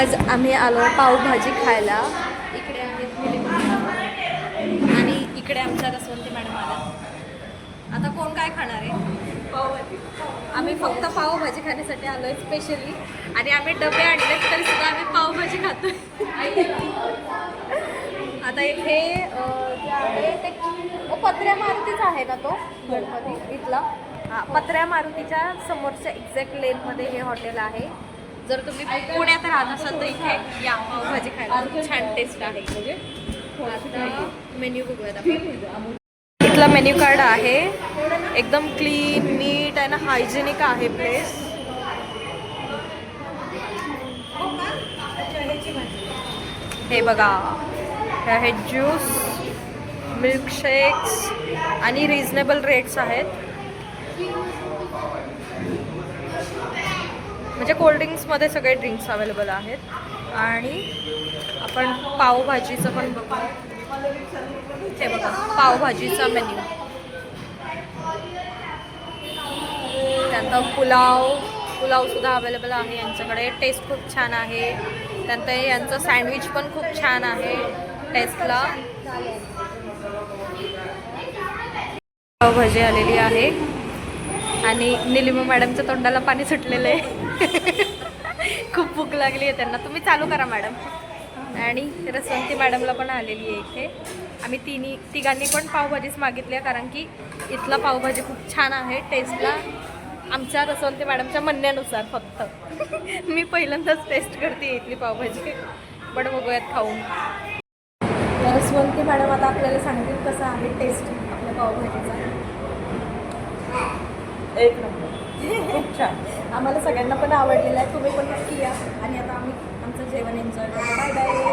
आज आम्ही आलो पावभाजी खायला. इकडे आहेत आणि इकडे आमच्या रसवंती मॅडम आल्या. आता कोण काय खाणार आहे? पावभाजी. आम्ही फक्त पावभाजी खाण्यासाठी आलो आहे स्पेशली आणि आम्ही डबे आणले तरी सुद्धा आम्ही पावभाजी खातोय. आता इथे आहे ते पत्र्या मारुतीचा आहे ना तो? गणपती इथला. हा पत्र्या मारुतीच्या समोरच्या एक्झॅक्ट लेनमध्ये हे हॉटेल आहे. जर तुम्ही पुण्यात राहत असाल तर इथे या. पावभाजी खायला खूप छान टेस्ट आहे. आता मेन्यू बघूयात आपण. इथला मेन्यू कार्ड आहे. एकदम क्लीन नीट अँड हायजेनिक आहे प्लेस हे बघा. हे आहेत ज्यूस मिल्कशेक्स आणि रिजनेबल रेट्स आहेत. म्हणजे कोल्ड्रिंक्समध्ये सगळे ड्रिंक्स अवेलेबल आहेत. आणि आपण पावभाजीचं पण बघू. हे बघा पावभाजीचा मेन्यू त्यानंतर पुलाव पुलावसुद्धा अवेलेबल आहे यांच्याकडे. टेस्ट खूप छान आहे. त्यानंतर यांचं सँडविच पण खूप छान आहे टेस्टला पावभाजी आलेली आहे. आणि निलिमा मॅडमच्या तोंडाला पाणी सुटलेलं आहे. खूप भूक लागली आहे त्यांना. तुम्ही चालू करा मॅडम. आणि रसवंती मॅडमला पण आलेली आहे इथे. आम्ही तिन्ही तिघांनी पण पावभाजीच मागितली आहे कारण की इथला पावभाजी खूप छान आहे. टेस्टला आमच्या रसवंती मॅडमच्या म्हणण्यानुसार फक्त. मी पहिल्यांदाच टेस्ट करते इथली पावभाजी. पण बघूयात खाऊन. रसवंती मॅडम आता आपल्याला सांगतील कसं आहे टेस्ट आपल्या पावभाजीचा. एक नंबर. खूप छान. आम्हाला सगळ्यांना पण आवडलेलं आहे. तुम्ही पण नक्की या. आणि आता आम्ही आमचं जेवण एन्जॉय करतो बाय बाय